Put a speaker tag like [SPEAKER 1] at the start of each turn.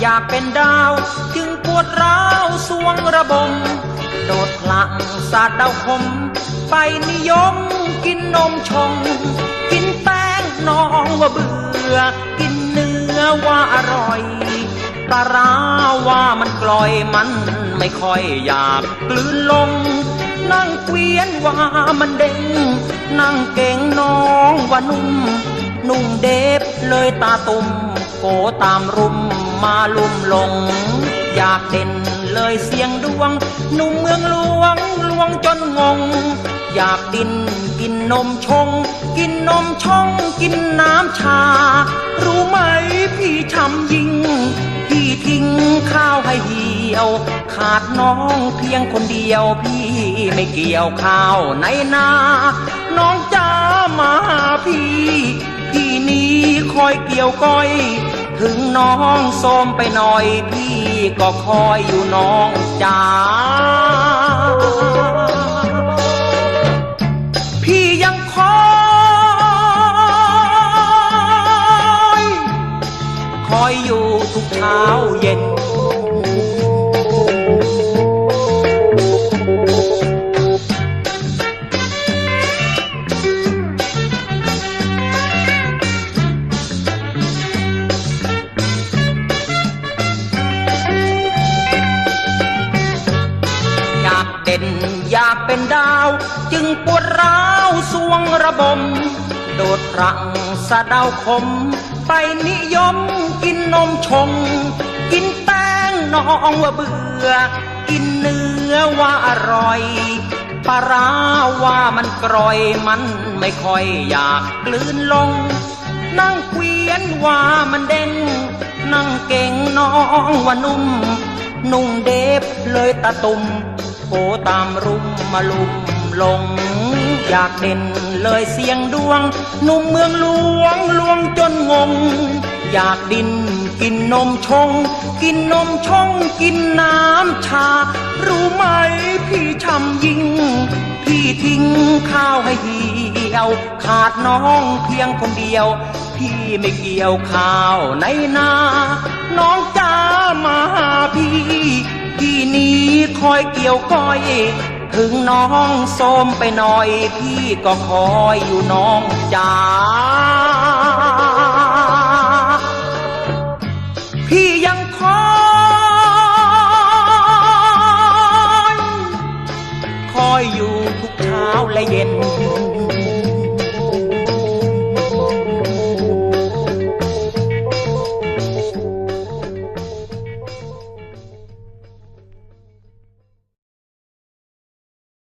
[SPEAKER 1] อยากเป็นดาว จึงปวดร้าวสวงระบม โดดพลังสาดดาวคม ไปนิยมกินนมชง กินแป้งน้องว่าเบื่อ กินเนื้อว่าอร่อยปลาร้าว่ามันกลอยมันไม่ค่อยอยากกลืนลง นั่งเกวียนว่ามันเด้ง นั่งเก่งน้องว่านุ่ม นุ่งเดฟเลยตาตุ่ม โกตามรุมมาลุ่มลง อยากเด่นเลยเสียงดวง หนุ่มเมืองหลวงลวงจนงง อยากดินกินนมชง กินนมช่องกินน้ำชา รู้ไหมพี่ช้ำยิง พี่ทิ้งข้าวให้เหี่ยว ขาดน้องเพียงคนเดียว พี่ไม่เกี่ยวข้าวในนา น้องจ้ามา อยเกี่ยวก้อย ถึงน้องโสมไปหน่อย พี่ก็คอยอยู่น้องจ๋าพี่ยังคอย คอยอยู่ทุกเช้าเย็น อยากเป็นดาว จึงปวดร้าวสวงระบม โดดรังสะดาวคม ไปนิยมกินนมชง กินแป้งน้องว่าเบื่อ กินเนื้อว่าอร่อยปลาร้าว่ามันกร่อยมันไม่ค่อยอยากกลืนลง นั่งเกวียนว่ามันเด้งนั่งเก่งน้องว่านุ่ม นุ่งเดฟเลยตาตุ่ม โกตามรุมมาลุมลง อยากเด่นเลยเสียงดวง หนุ่มเมืองหลวงลวงจนงง อยากดินกินนมชง กินนมชง กินน้ำชา รู้ไหมพี่ช้ำยิงพี่ทิ้งข้าวให้เหี่ยว ขาดน้องเพียงคนเดียว พี่ไม่เกี่ยวข้าวในนา น้องจ้ามาหาพี่ พี่นี้คอยเกี่ยวก้อย ถึงน้องโสมไปหน่อย พี่ก็คอยอยู่น้องจ้าพี่ยังคอยคอยอยู่ทุกเช้าและเย็น